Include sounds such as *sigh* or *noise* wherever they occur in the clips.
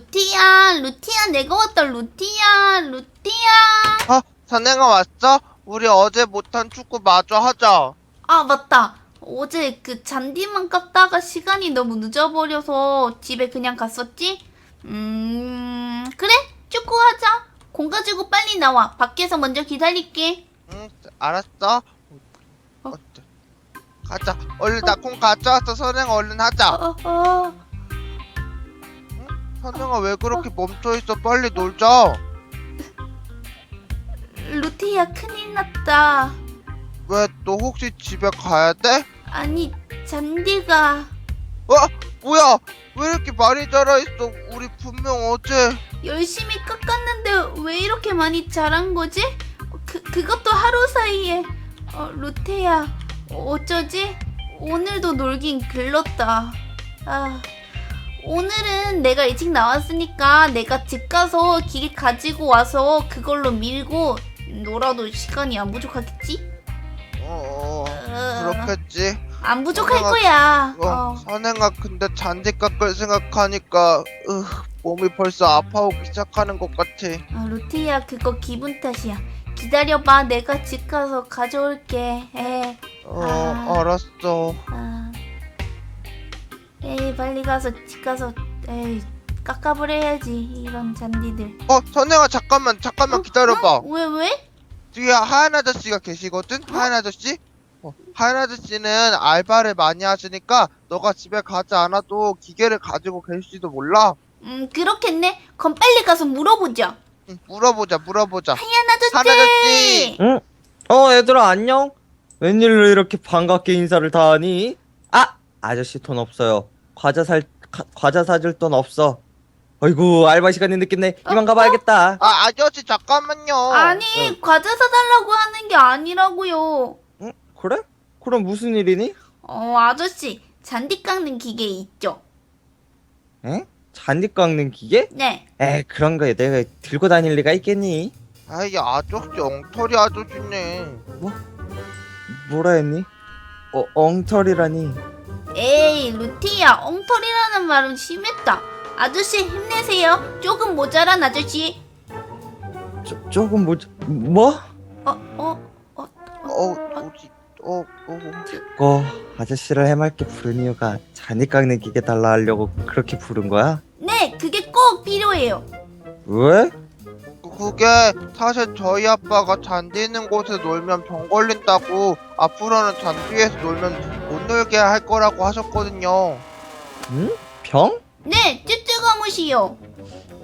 루티야, 루티야, 내가 왔다, 루티야, 루티야. 어, 선행아 왔어? 우리 어제 못한 축구 마저 하자. 아, 맞다. 어제 그 잔디만 깎다가 시간이 너무 늦어버려서 집에 그냥 갔었지? 음, 그래, 축구 하자. 공 가지고 빨리 나와. 밖에서 먼저 기다릴게. 응, 알았어. 어? 어때? 가자. 얼른 나 콩 가져왔어. 선행아 얼른 하자. 어, 어, 선행아 왜 그렇게 멈춰 있어? 빨리 놀자. 루티야, 큰일 났다. 왜 너 혹시 집에 가야 돼? 아니, 잔디가 어? 뭐야? 왜 이렇게 많이 자라 있어? 우리 분명 어제 열심히 깎았는데 왜 이렇게 많이 자란 거지? 그, 그것도 하루 사이에. 어, 루테야, 어쩌지? 오늘도 놀긴 글렀다. 아, 오늘은 내가 일찍 나왔으니까 내가 집 가서 기계 가지고 와서 그걸로 밀고 놀아도 시간이 안 부족하겠지? 어, 어 어, 그렇겠지. 안 부족할 선행아, 거야. 어, 어. 선행아 근데 잔디 깎을 생각하니까 으, 몸이 벌써 아파오기 시작하는 것 같아. 아, 루티야, 그거 기분 탓이야. 기다려봐, 내가 집 가서 가져올게. 에. 어, 아. 알았어. 아, 에이 빨리 가서 집 가서 에이 깎아버려야지 이런 잔디들. 어, 선행아 잠깐만, 잠깐만 기다려봐. 어? 왜 왜? 뒤에 하얀 아저씨가 계시거든? 하얀 아저씨? 어, 하얀 아저씨는 알바를 많이 하시니까 너가 집에 가지 않아도 기계를 가지고 계실지도 몰라. 음 그렇겠네. 그럼 빨리 가서 물어보자. 응, 물어보자, 물어보자. 하얀 아저씨. 하얀 아저씨! 응? 어, 얘들아, 안녕? 웬일로 이렇게 반갑게 인사를 다 하니? 아! 아저씨 돈 없어요. 과자 살, 가- 과자 사줄 돈 없어. 어이구, 알바 시간이 늦겠네. 이만 가봐야겠다. 아, 아저씨 잠깐만요. 아니 응. 과자 사달라고 하는 게 아니라고요. 응? 그래? 그럼 무슨 일이니? 어 아저씨 잔디 깎는 기계 있죠? 에? 잔디 깎는 기계? 네. 에, 그런 거 내가 들고 다닐 리가 있겠니? 아이, 아저씨 엉터리 아저씨네. 뭐라 했니? 어, 엉터리라니. 에이 루티야 엉터리라는 말은 심했다. 아저씨 힘내세요. 조금 모자란 아저씨. 조, 조금 뭐, 뭐? 어 어. 어, 뭐지? 어, 어. 어, 아저씨를 해맑게 부른 이유가 잔디 깎는 기계 달라 하려고 그렇게 부른 거야? 네, 그게 꼭 필요해요. 왜? 그게 사실 저희 아빠가 잔디 있는 곳에 놀면 병 걸린다고 앞으로는 잔디에서 놀면 못 놀게 할 거라고 하셨거든요. 응? 병? 네, 쯔쯔가무시요.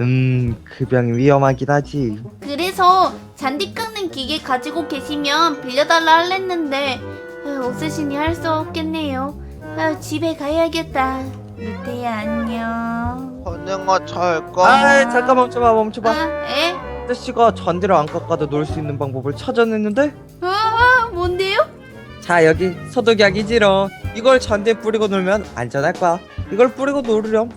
음, 그병 위험하긴 하지. 그래서 잔디 깎는 기계 가지고 계시면 빌려달라 할랬는데 아유, 없으시니 할 수 없겠네요. 아유, 집에 가야겠다. 루테야 안녕. 잘 가. 아, 잠깐 멈춰봐, 멈춰봐. 아, 에? 아저씨가 잔디를 안 깎아도 놀 수 있는 방법을 찾아냈는데? 아, 아, 뭔데요? 자, 여기 소독약이지롱. 이걸 잔디에 뿌리고 놀면 안전할 거야. 이걸 뿌리고 놀으렴.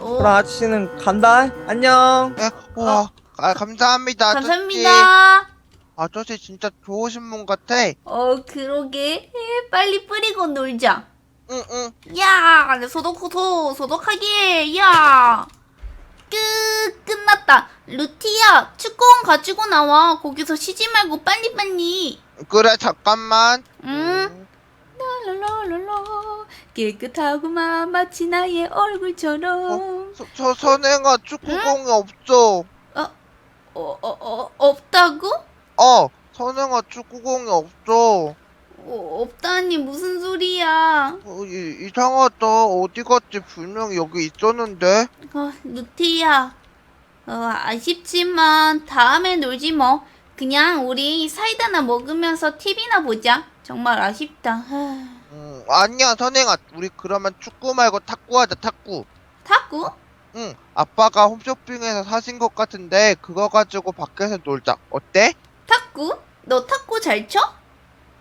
오, 그럼 아저씨는 간다. 안녕. 에, 와, 아, 감사합니다. 아저씨. 감사합니다. 아저씨 진짜 좋으신 분 같아. 어, 그러게. 에, 빨리 뿌리고 놀자. 응, 응. 야, 소독, 소독, 소독하게, 야. 끝, 끝났다. 루티야, 축구공 가지고 나와. 거기서 쉬지 말고 빨리빨리. 그래, 잠깐만. 응? 랄랄랄라. 깨끗하구만, 마치 나의 얼굴처럼. 서, 서, 선행아 축구공이 없어. 어, 어, 어, 없다고? 어, 선행아 축구공이 없어. 어, 없다니, 무슨 소리야. 어, 이, 이상하다. 어디 갔지? 분명히 여기 있었는데. 어, 루티야. 어, 아쉽지만 다음에 놀지 뭐. 그냥 우리 사이다나 먹으면서 TV나 보자. 정말 아쉽다. 하... 음, 아니야, 선행아. 우리 그러면 축구 말고 탁구하자, 탁구. 탁구? 응, 아빠가 홈쇼핑에서 사신 것 같은데 그거 가지고 밖에서 놀자. 어때? 탁구? 너 탁구 잘 쳐?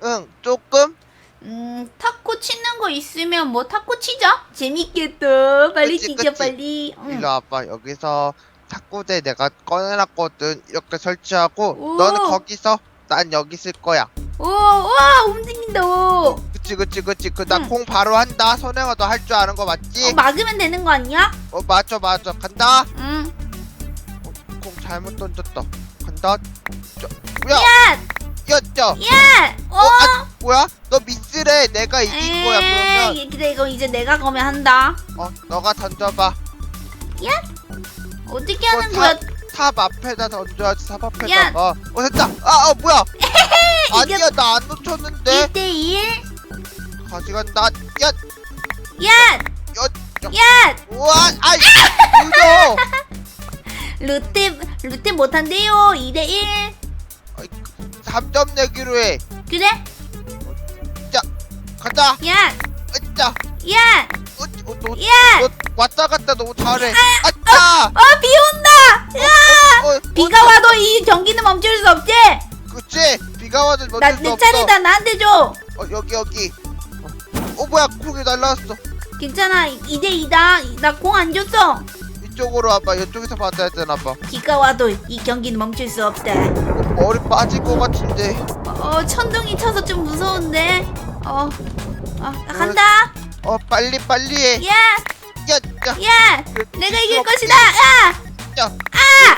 응, 조금? 음, 탁구 치는 거 있으면 뭐 탁구 치자. 재밌겠다. 빨리 그치, 치자, 그치. 빨리. 응. 일로 와봐. 여기서 탁구대 내가 꺼내놨거든. 이렇게 설치하고 오. 너는 거기서 난 여기 있을 거야. 오, 와, 움직인다. 오. 그치 그치 그치 그나 응. 공 바로 한다 선행아 너 할 줄 아는 거 맞지? 어, 막으면 되는 거 아니야? 어 맞아 맞아 간다 응. 공 잘못 던졌다 간다 저, 뭐야 야! 야야 야! 어? 뭐야 너 미스래 내가 이긴 거야 그러면 에이, 그래 이거 이제 내가 거면 한다. 어 너가 던져봐 어떻게 어, 하는 다- 거야? 탑 앞에다 던져야지 탑 야. 앞에다가 어 됐다 아어 뭐야 *laughs* 아니야 나 안 놓쳤는데 1대1? 가져간다 야 야! 야, 야! 우와 아이 무려 루테 루테 못한대요. 2대1. 3점 내기로 해 그래? 간다 야! 아짜 야! 어, 어, 너, 야! 너 왔다 갔다 너무 잘해 아 짜 어, 비 온다! 야! 어, 비가 와도 이 경기는 멈출 수 없지? 그치 비가 와도 멈출 나 수 내 없어 차례다. 나한테 줘. 어 여기 여기 어 뭐야 콩이 날라왔어 괜찮아. 2대2다. 나 공 안 줬어. 이쪽으로 와봐 이쪽에서 받아야 되나 봐 비가 와도 이 경기는 멈출 수 없다. 머리 빠질 것 같은데 어, 천둥이 쳐서 좀 무서운데. 어, 어, 나 간다. 어 빨리 빨리 해 야, 야 야. 야, 내가 이길 것이다. 야, 야. 아,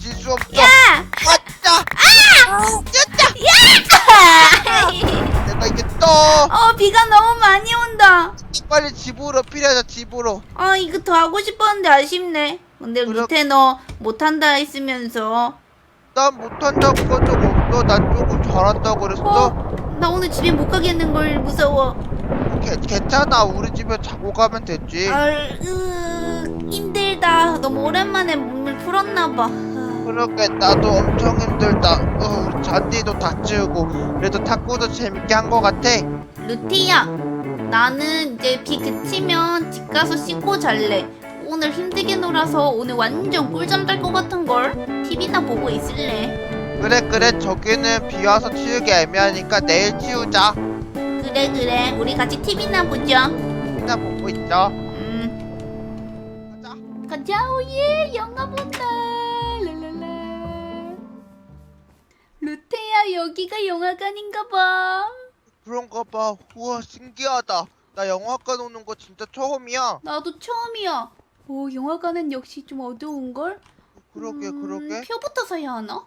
질 수 없어 야, 아짜 아! *laughs* 내가 이겼다. 어, 비가 너무 많이 온다. 빨리 집으로 필요하다 집으로. 아, 이거 더 하고 싶었는데 아쉽네. 근데 그렇- 루테 너 못한다 했으면서. 난 못한다고 한적 없어 난 조금 잘한다고 그랬어? 어, 나 오늘 집에 못 가겠는 걸 무서워. 개, 괜찮아 우리 집에 자고 가면 되지 아, 으, 힘들다. 너무 오랜만에 몸을 풀었나 봐. 아. 그러게 나도 엄청 힘들다 어, 우리 잔디도 다 치우고 그래도 탁구도 재밌게 한 거 같아 루티야, 나는 이제 비 그치면 집 가서 씻고 잘래. 오늘 힘들게 놀아서 오늘 완전 꿀잠 잘 것 같은 걸. TV나 보고 있을래. 그래 그래 저기는 비 와서 치우기 애매하니까 내일 치우자 그래 그래, 우리 같이 TV나 보자. 그냥 보고 있자 음, 가자 가자 오예, 영화 본다. 랄랄라. 루테야, 여기가 영화관인가 봐. 그런가 봐 우와 신기하다 나 영화관 오는 거 진짜 처음이야 나도 처음이야. 오, 영화관은 역시 좀 어두운 걸. 그러게 그러게 표부터 사야 하나?